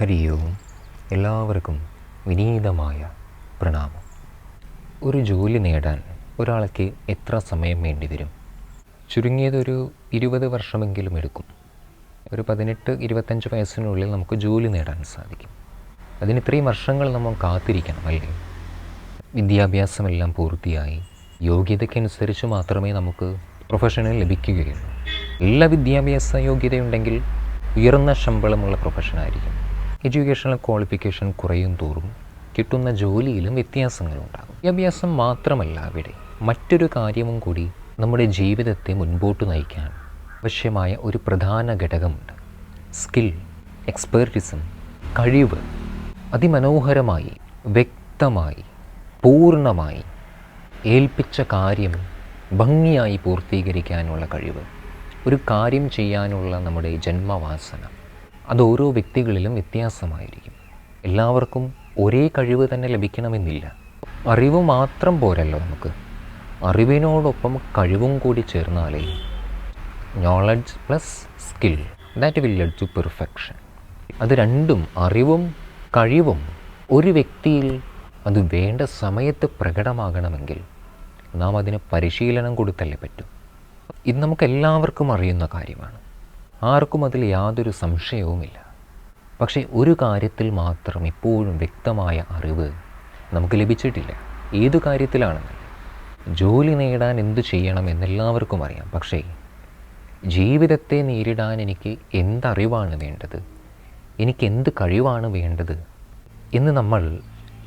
ഹരി ഓം. എല്ലാവർക്കും വിനീതമായ പ്രണാമം. ഒരു ജോലി നേടാൻ ഒരാൾക്ക് എത്ര സമയം വേണ്ടി വരും? ചുരുങ്ങിയതൊരു ഇരുപത് വർഷമെങ്കിലും എടുക്കും. ഒരു പതിനെട്ട് ഇരുപത്തഞ്ച് വയസ്സിനുള്ളിൽ നമുക്ക് ജോലി നേടാൻ സാധിക്കും. അതിന് ഇത്രയും വർഷങ്ങൾ നമ്മൾ കാത്തിരിക്കണം അല്ലേ? വിദ്യാഭ്യാസമെല്ലാം പൂർത്തിയായി. യോഗ്യതയ്ക്കനുസരിച്ച് മാത്രമേ നമുക്ക് പ്രൊഫഷണൽ ലഭിക്കുകയുള്ളൂ. എല്ലാ വിദ്യാഭ്യാസ യോഗ്യതയുണ്ടെങ്കിൽ ഉയർന്ന ശമ്പളമുള്ള പ്രൊഫഷനായിരിക്കും. എഡ്യൂക്കേഷണൽ ക്വാളിഫിക്കേഷൻ കുറയും തോറും കിട്ടുന്ന ജോലിയിലും വ്യത്യാസങ്ങളുണ്ടാകും. വിദ്യാഭ്യാസം മാത്രമല്ല അവിടെ മറ്റൊരു കാര്യവും കൂടി നമ്മുടെ ജീവിതത്തെ മുൻപോട്ട് നയിക്കാൻ ആവശ്യമായ ഒരു പ്രധാന ഘടകമുണ്ട്. സ്കിൽ എക്സ്പേർട്ടിസം കഴിവ്. അതിമനോഹരമായി വ്യക്തമായി പൂർണമായി ഏൽപ്പിച്ച കാര്യം ഭംഗിയായി പൂർത്തീകരിക്കാനുള്ള കഴിവ്. ഒരു കാര്യം ചെയ്യാനുള്ള നമ്മുടെ ജന്മവാസന. അത് ഓരോ വ്യക്തികളിലും വ്യത്യാസമായിരിക്കും. എല്ലാവർക്കും ഒരേ കഴിവ് തന്നെ ലഭിക്കണമെന്നില്ല. അറിവ് മാത്രം പോരല്ലോ നമുക്ക്. അറിവിനോടൊപ്പം കഴിവും കൂടി ചേർന്നാലേ knowledge plus skill that will lead to perfection അത് രണ്ടും അറിവും കഴിവും ഒരു വ്യക്തിയിൽ അത് വേണ്ട സമയത്ത് പ്രകടമാകണമെങ്കിൽ നാം അതിന് പരിശീലനം കൊടുത്തല്ലേ പറ്റും. ഇത് നമുക്ക് എല്ലാവർക്കും അറിയുന്ന കാര്യമാണ്. ആർക്കും അതിൽ യാതൊരു സംശയവുമില്ല. പക്ഷേ ഒരു കാര്യത്തിൽ മാത്രം ഇപ്പോഴും വ്യക്തമായ അറിവ് നമുക്ക് ലഭിച്ചിട്ടില്ല. ഏതു കാര്യത്തിലാണെന്നല്ല? ജോലി നേടാൻ എന്തു ചെയ്യണം എന്നെല്ലാവർക്കും അറിയാം. പക്ഷേ ജീവിതത്തെ നേരിടാൻ എനിക്ക് എന്തറിവാണ് വേണ്ടത്? എനിക്ക് എന്ത് കഴിവാണ് വേണ്ടത്? എന്ന് നമ്മൾ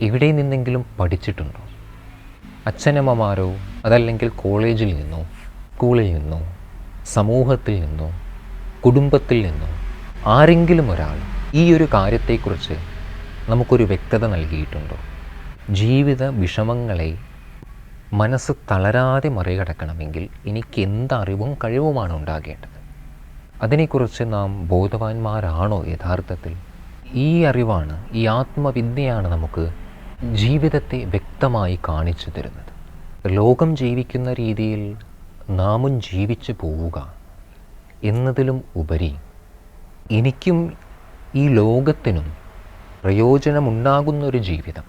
എവിടെ നിന്നെങ്കിലും പഠിച്ചിട്ടുണ്ടോ? അച്ഛനമ്മമാരോ അതല്ലെങ്കിൽ കോളേജിൽ നിന്നോ സ്കൂളിൽ നിന്നോ സമൂഹത്തിൽ നിന്നോ കുടുംബത്തിൽ നിന്നോ ആരെങ്കിലും ഒരാൾ ഈ ഒരു കാര്യത്തെക്കുറിച്ച് നമുക്കൊരു വ്യക്തത നൽകിയിട്ടുണ്ടോ? ജീവിത വിഷമങ്ങളെ മനസ്സ് തളരാതെ മറികടക്കണമെങ്കിൽ എനിക്ക് എന്തറിവും കഴിവുമാണ് ഉണ്ടാകേണ്ടത്. അതിനെക്കുറിച്ച് നാം ബോധവാന്മാരാണോ യഥാർത്ഥത്തിൽ? ഈ അറിവാണ് ഈ ആത്മവിദ്യയാണ് നമുക്ക് ജീവിതത്തെ വ്യക്തമായി കാണിച്ചു തരുന്നത്. ലോകം ജീവിക്കുന്ന രീതിയിൽ നാമും ജീവിച്ചു പോവുക. എന്നതിലും ഉപരി എനിക്കും ഈ ലോകത്തിനും പ്രയോജനമുണ്ടാകുന്ന ഒരു ജീവിതം.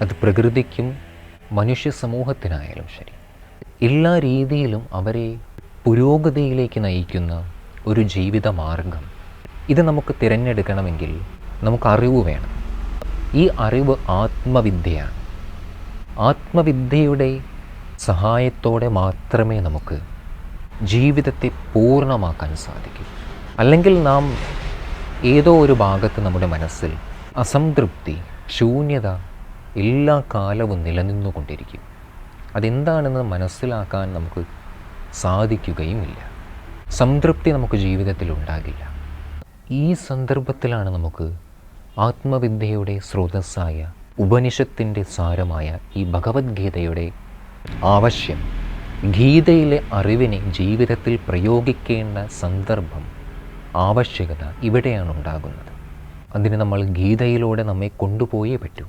അത് പ്രകൃതിക്കും മനുഷ്യ സമൂഹത്തിനായാലും ശരി. എല്ലാ രീതിയിലും അവരെ പുരോഗതിയിലേക്ക് നയിക്കുന്ന ഒരു ജീവിത മാർഗം ഇത് നമുക്ക് തിരഞ്ഞെടുക്കണമെങ്കിൽ നമുക്ക് അറിവ് വേണം. ഈ അറിവ് ആത്മവിദ്യയാണ്. ആത്മവിദ്യയുടെ സഹായത്തോടെ മാത്രമേ നമുക്ക് ജീവിതത്തെ പൂർണമാക്കാൻ സാധിക്കും. അല്ലെങ്കിൽ നാം ഏതോ ഒരു ഭാഗത്ത് നമ്മുടെ മനസ്സിൽ അസംതൃപ്തി ശൂന്യത എല്ലാ കാലവും നിലനിന്നുകൊണ്ടിരിക്കും. അതെന്താണെന്ന് മനസ്സിലാക്കാൻ നമുക്ക് സാധിക്കുകയുമില്ല. സംതൃപ്തി നമുക്ക് ജീവിതത്തിൽ ഉണ്ടാകില്ല. ഈ സന്ദർഭത്തിലാണ് നമുക്ക് ആത്മവിദ്യയുടെ സ്രോതസ്സായ ഉപനിഷത്തിന്റെ സാരമായ ഈ ഭഗവത്ഗീതയുടെ ആവശ്യം ഗീതയിലെ അറിവിനെ ജീവിതത്തിൽ പ്രയോഗിക്കേണ്ട സന്ദർഭം ആവശ്യകത ഇവിടെയാണ് ഉണ്ടാകുന്നത്. അതിന് നമ്മൾ ഗീതയിലൂടെ നമ്മെ കൊണ്ടുപോയേ പറ്റൂ.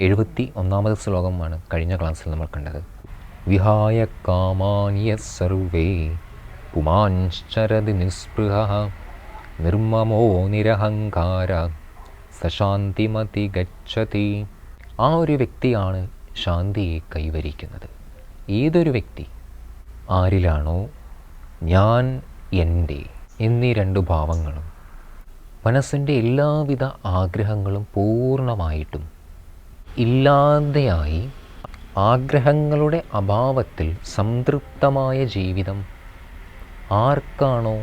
എഴുപത്തി ഒന്നാമത് ശ്ലോകമാണ് കഴിഞ്ഞ ക്ലാസ്സിൽ നമ്മൾ കണ്ടത്. വിഹായ കാമാനിയ സർവേ പുമാൻശ്ചരതി നിസ്പൃഹ നിർമ്മമോ നിരഹങ്കാര സശാന്തിമതി ഗച്ഛതി ആ ഒരു വ്യക്തിയാണ് ശാന്തിയെ കൈവരിക്കുന്നത്. ഏതൊരു വ്യക്തി ആരിലാണോ ഞാൻ എന്റെ എന്നീ രണ്ട് ഭാവങ്ങളും മനസ്സിന്റെ എല്ലാവിധ ആഗ്രഹങ്ങളും പൂർണമായിട്ടും ഇല്ലാതെയായി ആഗ്രഹങ്ങളുടെ അഭാവത്തിൽ സംതൃപ്തമായ ജീവിതം ആർക്കാണോ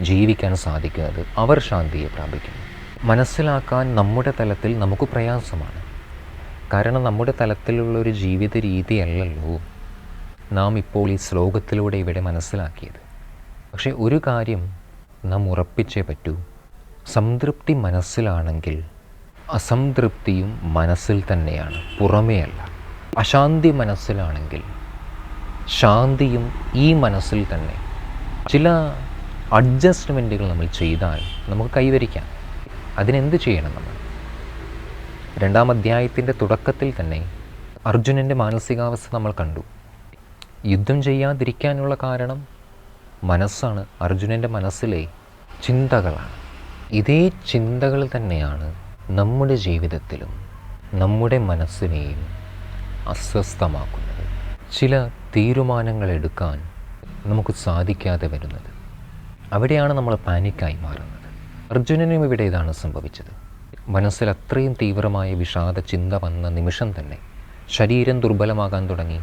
ജീവിക്കാൻ സാധിക്കുന്നത്? അവർ ശാന്തിയെ പ്രാപിക്കുന്നു. മനസ്സിലാക്കാൻ നമ്മുടെ തലത്തിൽ നമുക്ക് പ്രയാസമാണ്. കാരണം നമ്മുടെ തലത്തിലുള്ള ഒരു ജീവിത രീതിയല്ലല്ലോ നാം ഇപ്പോൾ ഈ ശ്ലോകത്തിലൂടെ ഇവിടെ മനസ്സിലാക്കിയത്. പക്ഷേ ഒരു കാര്യം നാം ഉറപ്പിച്ചേ പറ്റൂ. സംതൃപ്തി മനസ്സിലാണെങ്കിൽ അസംതൃപ്തിയും മനസ്സിൽ തന്നെയാണ് പുറമേയല്ല അശാന്തി മനസ്സിലാണെങ്കിൽ ശാന്തിയും ഈ മനസ്സിൽ തന്നെ. ചില അഡ്ജസ്റ്റ്മെന്റുകൾ നമ്മൾ ചെയ്താൽ നമുക്ക് കൈവരിക്കാം. അതിനെന്ത് ചെയ്യണം നമ്മൾ? രണ്ടാം അധ്യായത്തിന്റെ തുടക്കത്തിൽ തന്നെ അർജുനന്റെ മാനസികാവസ്ഥ നമ്മൾ കണ്ടു. യുദ്ധം ചെയ്യാതിരിക്കാനുള്ള കാരണം മനസ്സാണ്. അർജുനന്റെ മനസ്സിലെ ചിന്തകളാണ്. ഇതേ ചിന്തകൾ തന്നെയാണ് നമ്മുടെ ജീവിതത്തിലും നമ്മുടെ മനസ്സിനെയും അസ്വസ്ഥമാക്കുന്നത്. ചില തീരുമാനങ്ങൾ എടുക്കാൻ നമുക്ക് സാധിക്കാതെ വരുന്നത്. അവിടെയാണ് നമ്മൾ പാനിക്കായി മാറുന്നത്. അർജുനനും ഇവിടെ ഇതാണ് സംഭവിച്ചത്. മനസ്സിൽ അത്രയും തീവ്രമായ വിഷാദ ചിന്ത വന്ന നിമിഷം തന്നെ ശരീരം ദുർബലമാകാൻ തുടങ്ങി.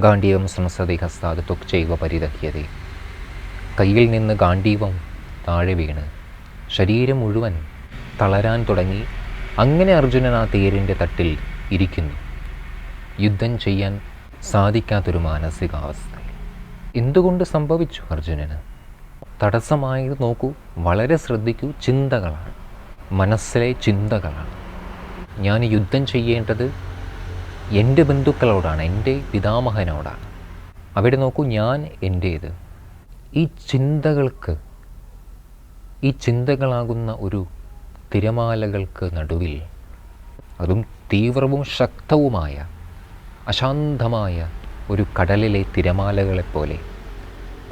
ഗാന്ധീവം സംസതി ഹസ്താത് ചെയ്വ പരിദഹ്യതേ കയ്യിൽ നിന്ന് ഗാന്ധീവം താഴെ വീണ്. ശരീരം മുഴുവൻ തളരാൻ തുടങ്ങി. അങ്ങനെ അർജുനൻ ആ തേരിന്റെ തട്ടിൽ ഇരിക്കുന്നു. യുദ്ധം ചെയ്യാൻ സാധിക്കാത്തൊരു മാനസികാവസ്ഥ എന്തുകൊണ്ട് സംഭവിച്ചു അർജുനന്? തടസ്സമായത് നോക്കൂ. വളരെ ശ്രദ്ധിക്കൂ. ചിന്തകളാണ്. മനസ്സിലെ ചിന്തകളാണ്. ഞാൻ യുദ്ധം ചെയ്യേണ്ടത് എന്റെ ബന്ധുക്കളോടാണ് എന്റെ പിതാമഹനോടാണ്. അവിടെ നോക്കൂ ഞാൻ എന്റേത്. ഈ ചിന്തകൾക്ക് ഈ ചിന്തകളാകുന്ന ഒരു തിരമാലകൾക്ക് നടുവിൽ അതും തീവ്രവും ശക്തവുമായ അശാന്തമായ ഒരു കടലിലെ തിരമാലകളെപ്പോലെ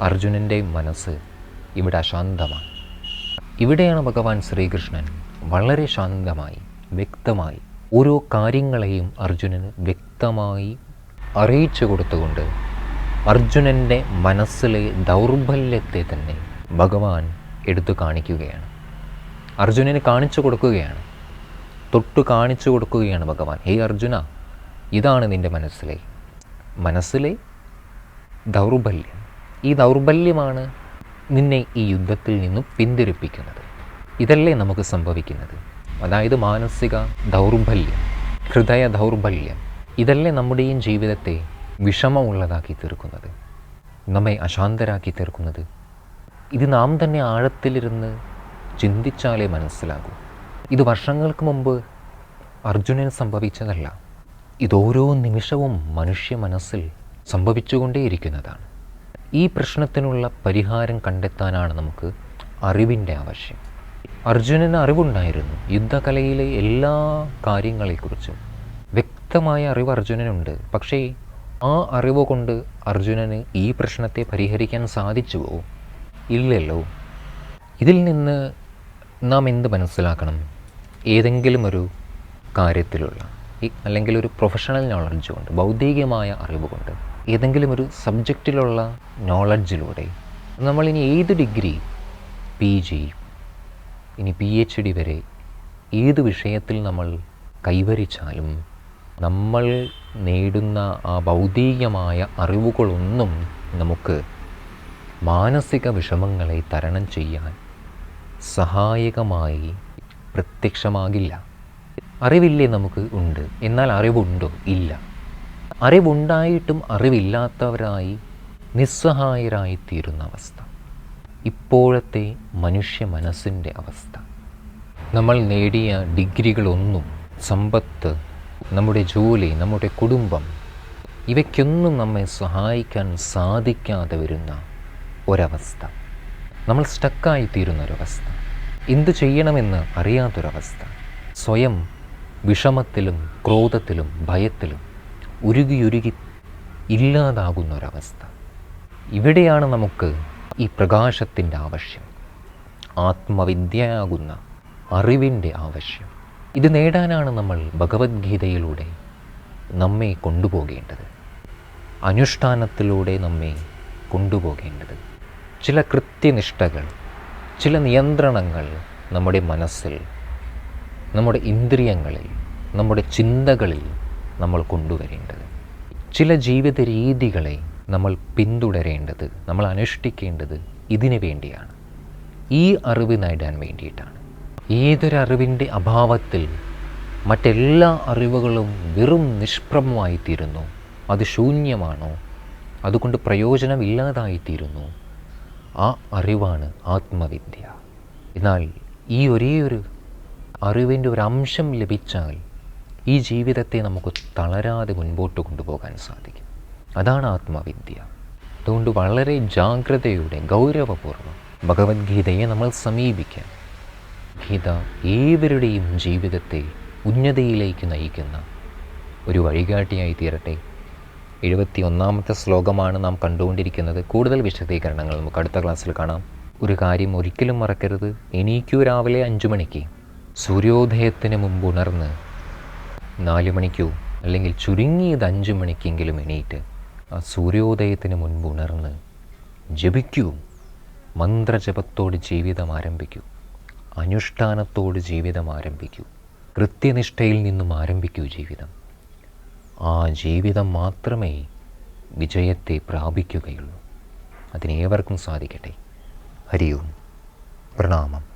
അർജുനന്റെ മനസ്സ് ഇവിടെ അശാന്തമാണ്. ഇവിടെയാണ് ഭഗവാൻ ശ്രീകൃഷ്ണൻ വളരെ ശാന്തമായി വ്യക്തമായി ഓരോ കാര്യങ്ങളെയും അർജുനന് വ്യക്തമായി അറിയിച്ചു കൊടുത്തുകൊണ്ട് അർജുനന്റെ മനസ്സിലെ ദൗർബല്യത്തെ തന്നെ ഭഗവാൻ എടുത്തു കാണിക്കുകയാണ്. അർജുനന് കാണിച്ചു കൊടുക്കുകയാണ്. തൊട്ടു കാണിച്ചു കൊടുക്കുകയാണ് ഭഗവാൻ. ഹേ അർജുന ഇതാണ് നിന്റെ മനസ്സിലെ മനസ്സിലെ ദൗർബല്യം. ഈ ദൗർബല്യമാണ് നിന്നെ ഈ യുദ്ധത്തിൽ നിന്നും പിന്തിരിപ്പിക്കുന്നത്. ഇതല്ലേ നമുക്ക് സംഭവിക്കുന്നത്. അതായത് മാനസിക ദൗർബല്യം ഹൃദയ ദൗർബല്യം ഇതല്ലേ നമ്മുടെയും ജീവിതത്തെ വിഷമമുള്ളതാക്കി തീർക്കുന്നത് നമ്മെ അശാന്തരാക്കി തീർക്കുന്നത്. ഇത് നാം തന്നെ ആഴത്തിലിരുന്ന് ചിന്തിച്ചാലേ മനസ്സിലാകൂ. ഇത് വർഷങ്ങൾക്ക് മുമ്പ് അർജുനന് സംഭവിച്ചതല്ല. ഇതോരോ നിമിഷവും മനുഷ്യ മനസ്സിൽ സംഭവിച്ചുകൊണ്ടേയിരിക്കുന്നതാണ്. ഈ പ്രശ്നത്തിനുള്ള പരിഹാരം കണ്ടെത്താനാണ് നമുക്ക് അറിവിന്റെ ആവശ്യം. അർജുനന് അറിവുണ്ടായിരുന്നു. യുദ്ധകലയിലെ എല്ലാ കാര്യങ്ങളെക്കുറിച്ചും. വ്യക്തമായ അറിവ് അർജുനനുണ്ട്. പക്ഷേ ആ അറിവ് കൊണ്ട് അർജുനന് ഈ പ്രശ്നത്തെ പരിഹരിക്കാൻ സാധിച്ചുവോ? ഇല്ലല്ലോ. ഇതിൽ നിന്ന് നാം എന്ത് മനസ്സിലാക്കണം? ഏതെങ്കിലും ഒരു കാര്യത്തിലുള്ള അല്ലെങ്കിൽ ഒരു പ്രൊഫഷണൽ നോളജ് കൊണ്ട് ബൗദ്ധികമായ അറിവ് കൊണ്ട് ഏതെങ്കിലും ഒരു സബ്ജക്റ്റിലുള്ള നോളജിലൂടെ നമ്മളിനി ഏത് ഡിഗ്രി പി ജി ഇനി പി എച്ച് ഡി വരെ ഏത് വിഷയത്തിൽ നമ്മൾ കൈവരിച്ചാലും നമ്മൾ നേടുന്ന ആ ഭൗതികമായ അറിവുകളൊന്നും നമുക്ക് മാനസിക വിഷമങ്ങളെ തരണം ചെയ്യാൻ സഹായകമായി പ്രത്യക്ഷമാകില്ല. അറിവില്ലേ നമുക്ക് ഉണ്ട്. എന്നാൽ അറിവുണ്ടോ? ഇല്ല. അറിവുണ്ടായിട്ടും അറിവില്ലാത്തവരായി നിസ്സഹായരായി തീരുന്ന അവസ്ഥ. ഇപ്പോഴത്തെ മനുഷ്യ മനസ്സിന്റെ അവസ്ഥ. നമ്മൾ നേടിയ ഡിഗ്രികളൊന്നും സമ്പത്ത് നമ്മുടെ ജോലി നമ്മുടെ കുടുംബം ഇവയ്ക്കൊന്നും നമ്മെ സഹായിക്കാൻ സാധിക്കാതെ വരുന്ന ഒരവസ്ഥ. നമ്മൾ സ്റ്റക്കായി തീരുന്ന ഒരവസ്ഥ എന്തു ചെയ്യണമെന്ന് അറിയാത്തൊരവസ്ഥ. സ്വയം വിഷമത്തിലും ക്രോധത്തിലും ഭയത്തിലും ഉരുകിയുരുകി ഇല്ലാതാകുന്ന ഒരവസ്ഥ ഇവിടെയാണ് നമുക്ക് ഈ പ്രകാശത്തിന്റെ ആവശ്യം. ആത്മവിദ്യയാകുന്ന അറിവിന്റെ ആവശ്യം. ഇത് നേടാനാണ് നമ്മൾ ഭഗവത്ഗീതയിലൂടെ നമ്മെ കൊണ്ടുപോകേണ്ടത്. അനുഷ്ഠാനത്തിലൂടെ നമ്മെ കൊണ്ടുപോകേണ്ടത്. ചില കൃത്യനിഷ്ഠകൾ ചില നിയന്ത്രണങ്ങൾ നമ്മുടെ മനസ്സിൽ നമ്മുടെ ഇന്ദ്രിയങ്ങളിൽ നമ്മുടെ ചിന്തകളിൽ നമ്മൾ കൊണ്ടുവരേണ്ടത്. ചില ജീവിത രീതികളെ നമ്മൾ പിന്തുടരേണ്ടത് നമ്മൾ അനുഷ്ഠിക്കേണ്ടത് ഇതിനു വേണ്ടിയാണ്. ഈ അറിവ് നേടാൻ വേണ്ടിയിട്ടാണ്. ഏതൊരറിവിന്റെ അഭാവത്തിൽ മറ്റെല്ലാ അറിവുകളും വെറും നിഷ്പ്രഭമായിത്തീരുന്നു. അത് ശൂന്യമാണോ? അതുകൊണ്ട് പ്രയോജനമില്ലാതായിത്തീരുന്നു. ആ അറിവാണ് ആത്മവിദ്യ. എന്നാൽ ഈ ഒരേ ഒരു അറിവിന്റെ ഒരു അംശം ലഭിച്ചാൽ ഈ ജീവിതത്തെ നമുക്ക് തളരാതെ മുൻപോട്ട് കൊണ്ടുപോകാൻ സാധിക്കും. അതാണ് ആത്മവിദ്യ. അതുകൊണ്ട് വളരെ ജാഗ്രതയോടെ ഗൗരവപൂർവം ഭഗവത്ഗീതയെ നമ്മൾ സമീപിക്കാം. ഗീത ഏവരുടെയും ജീവിതത്തെ ഉന്നതിയിലേക്ക് നയിക്കുന്ന ഒരു വഴികാട്ടിയായി തീരട്ടെ. എഴുപത്തി ഒന്നാമത്തെ ശ്ലോകമാണ് നാം കണ്ടുകൊണ്ടിരിക്കുന്നത്. കൂടുതൽ വിശദീകരണങ്ങൾ നമുക്ക് അടുത്ത ക്ലാസ്സിൽ കാണാം. ഒരു കാര്യം ഒരിക്കലും മറക്കരുത്. എണീക്കൂ രാവിലെ അഞ്ചു മണിക്ക്. സൂര്യോദയത്തിന് മുമ്പ് ഉണർന്ന് നാല് മണിക്കോ അല്ലെങ്കിൽ ചുരുങ്ങിയത് അഞ്ച് മണിക്കെങ്കിലും എണീറ്റ് ആ സൂര്യോദയത്തിന് മുൻപ് ഉണർന്ന് ജപിക്കൂ. മന്ത്രജപത്തോട് ജീവിതം ആരംഭിക്കൂ. അനുഷ്ഠാനത്തോട് ജീവിതം ആരംഭിക്കൂ. കൃത്യനിഷ്ഠയിൽ നിന്നും ആരംഭിക്കൂ ജീവിതം. ആ ജീവിതം മാത്രമേ വിജയത്തെ പ്രാപിക്കുകയുള്ളൂ. അതിനേവർക്കും സാധിക്കട്ടെ. ഹരിയും. പ്രണാമം.